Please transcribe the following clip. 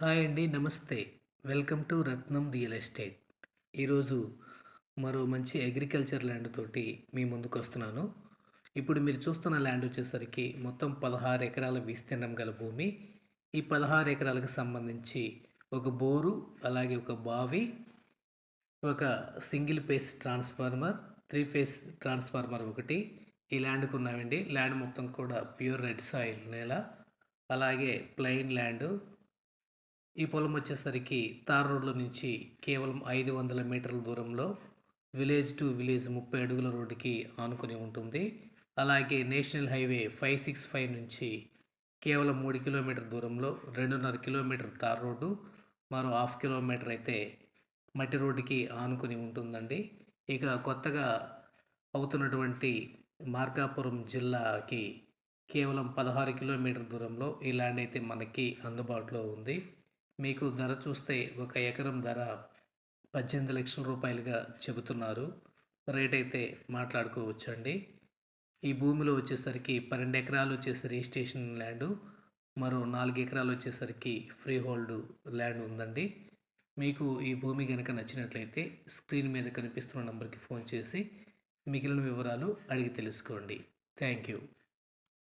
Hi అండి నమస్తే. Welcome to Ratnam real estate. ఈరోజు మరో మంచి అగ్రికల్చర్ ల్యాండ్ తోటి మీ ముందుకు వస్తున్నాను. ఇప్పుడు మీరు చూస్తున్న ల్యాండ్ వచ్చేసరికి మొత్తం పదహారు ఎకరాల విస్తీర్ణం గల భూమి. ఈ పదహారు ఎకరాలకు సంబంధించి ఒక బోరు అలాగే ఒక బావి ఒక single phase transformer three phase transformer ఒకటి ఈ ల్యాండ్కు ఉన్నామండి ల్యాండ్ మొత్తం కూడా ప్యూర్ రెడ్ సాయిల్ నేల అలాగే ప్లెయిన్ ల్యాండ్ ఈ పొలం వచ్చేసరికి తార్ రోడ్ల నుంచి కేవలం ఐదు వందల మీటర్ల దూరంలో విలేజ్ టు విలేజ్ ముప్పై అడుగుల రోడ్డుకి ఆనుకొని ఉంటుంది. అలాగే national highway five six five నుంచి కేవలం మూడు కిలోమీటర్ దూరంలో రెండున్నర కిలోమీటర్ తార్ రోడ్డు మరో హాఫ్ కిలోమీటర్ అయితే మట్టి రోడ్డుకి ఆనుకొని ఉంటుందండి. ఇక కొత్తగా అవుతున్నటువంటి మార్కాపురం జిల్లాకి కేవలం పదహారు కిలోమీటర్ దూరంలో ఈ ల్యాండ్ అయితే మనకి అందుబాటులో ఉంది. మీకు ధర చూస్తే ఒక ఎకరం ధర పద్దెనిమిది లక్షల రూపాయలుగా చెబుతున్నారు. రేట్ అయితే మాట్లాడుకోవచ్చండి. ఈ భూమిలో వచ్చేసరికి పన్నెండు ఎకరాలు వచ్చేసి రిజిస్ట్రేషన్ ల్యాండ్ మరో నాలుగు ఎకరాలు వచ్చేసరికి ఫ్రీ హోల్డ్ ల్యాండ్ ఉందండి. మీకు ఈ భూమి కనుక నచ్చినట్లయితే స్క్రీన్ మీద కనిపిస్తున్న నెంబర్కి ఫోన్ చేసి మిగిలిన వివరాలు అడిగి తెలుసుకోండి. Thank you.